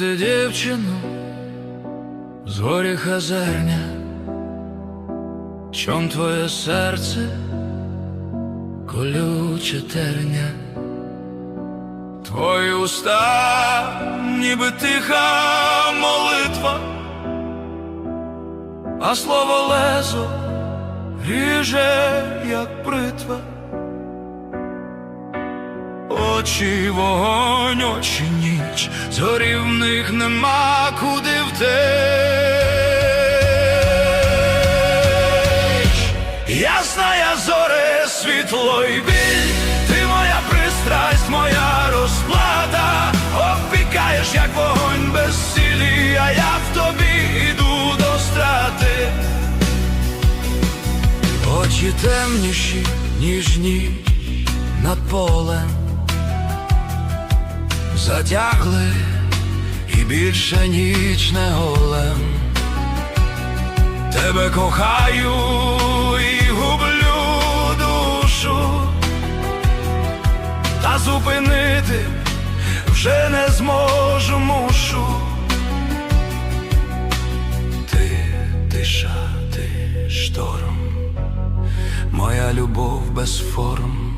любити дівчину з горі хазерня, чом твоє серце колюче терня, твої уста, ніби тиха молитва, а слово лезо ріже, як бритва. Очі вогонь, очі ніч, зорі в них нема куди втеч. Ясна я зоре, світло й біль, ти моя пристрасть, моя розплата, обпікаєш, як вогонь без сілі, а я в тобі іду до страти. Очі темніші, ніж ніч над полем затягли і більше ніч не голем. Тебе кохаю і гублю душу, та зупинити вже не зможу мушу. Ти тиша, ти шторм, моя любов без форм.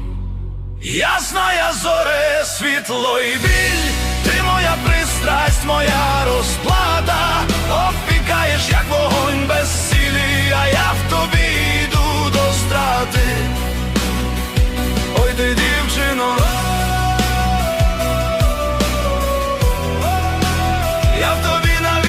Ясна я зоре, світло і біль, моя пристрасть, моя